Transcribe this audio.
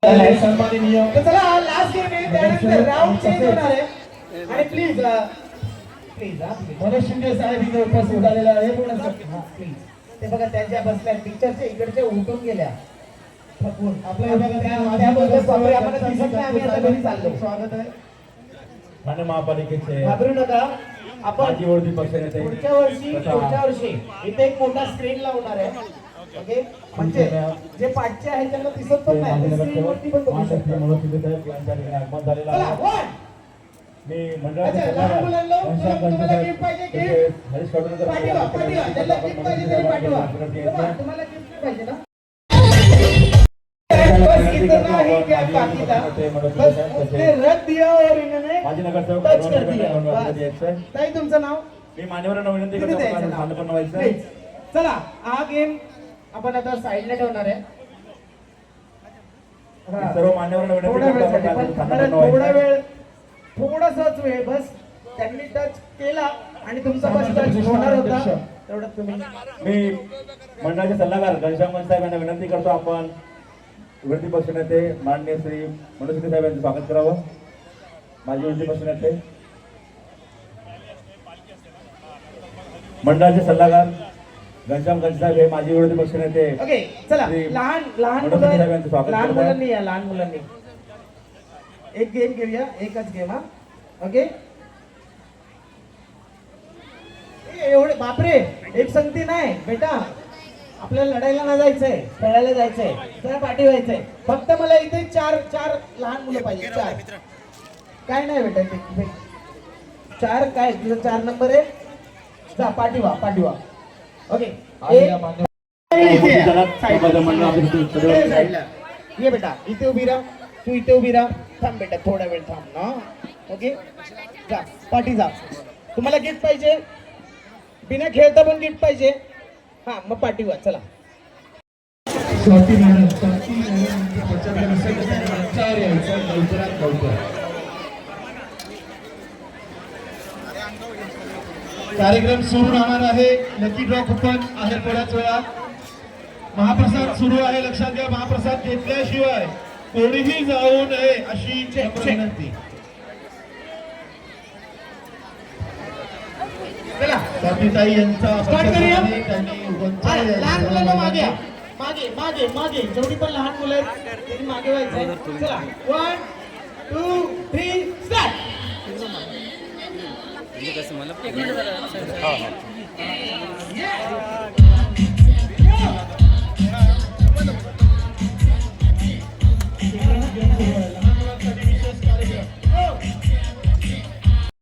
सन्माननीय तर चला लास्ट गेम आहे त्यानंतर राऊंड चेंज होणार आहे आणि प्लीज प्लीज मनोज शिंदे साहेब इथे उपस्थित झालेले आहे प्लीज ते बघा त्यांच्या बसल्या पिक्चरच्या इकडच्या उठून गेल्या थकून आपल्या विभागात त्या- त्या बोलतात, बापरे, आम्हाला दिसत नाही आम्ही आता घरी चाललो स्वागत आहे. ठाणे महापालिकेचे घाबरू नका. आपण पुढच्या वर्षी पुढच्या वर्षी इथे एक मोठा स्क्रीन लावणार आहे. ओके. म्हणजे जे पाठचे आहेत त्यांना दिसत पण नाही. पण बघू शकता. आहे. मी मंडळाचे अच्छा, लहान मुलांना घनश्याम तुम्हाला गंजे gift पाहिजे, साहेब, gift? तसेच हरीश कडूनकर पाठवा पाठवा. ज्याला गिफ्ट पाहिजे तरी पाठवा. आपल्याकडे तेव्हा यायचं. तुम्हाला गिफ्ट पाहिजे. ना तुमचं नाव? मी मान्यवरांना विनंती करतो. चला हा गेम आपण आता साईडला ठेवणार आहे. सर्व मान्यवरांना विनंती थोडा. वेळ थोडासाच वेळ बस. त्यांनी टच केला आणि तुमचा बस टच होणार होता. तेवढं तुम्ही मी मंडळाचे सल्लागार घनश्याम साहेब यांना विनंती करतो आपण. विरोधी पक्षनेते माननीय श्री मनोज साहेब यांचं स्वागत करावं. माजी विरोधी पक्षनेते मंडळाचे सल्लागार घनश्याम गंज साहेब हे माजी विरोधी पक्षनेते ओके चला श्री लहान लहान साहेब यांचं स्वागत लहान. मुलांनी या लहान मुलांनी. एक गेम घेऊया एकच गेम हा. ओके? एवढे बापरे एक संगती नाही बेटा. आपल्याला लढायला ना जायचंय खेळायला जायचंय जरा पाठी व्हायचंय. फक्त मला इथे चार चार लहान मुलं पाहिजे चार. काय नाही ते- चार काय तुझं चार नंबर आहे. जा पाठी व्हा पाठी व्हा. ओके. ये बेटा इथे उभी राहा. तू इथे उभी राहा. थांब बेटा थोडा वेळ थांब ना. ओके जा पाठी जा. तुम्हाला गिफ्ट पाहिजे. बिना खेळता पण गिफ्ट पाहिजे. हा मग पाठी वा चला. स्वाती मॅडम स्वाती मॅडम लवकरात लवकर कार्यक्रम सुरू राहणार आहे. लकी ड्रॉ कुपन आहे थोड्याच वेळात. महाप्रसाद सुरू आहे लक्षात घ्या. महाप्रसाद घेतल्याशिवाय कोणीही जाऊ नये अशी. विनंती. चला स्वातीताई यांचा लहान मुलांना. मागे. मागे मागे मागे. जेवढी पण लहान मुलं आहेत मागे व्हायचंय. चला. One two three start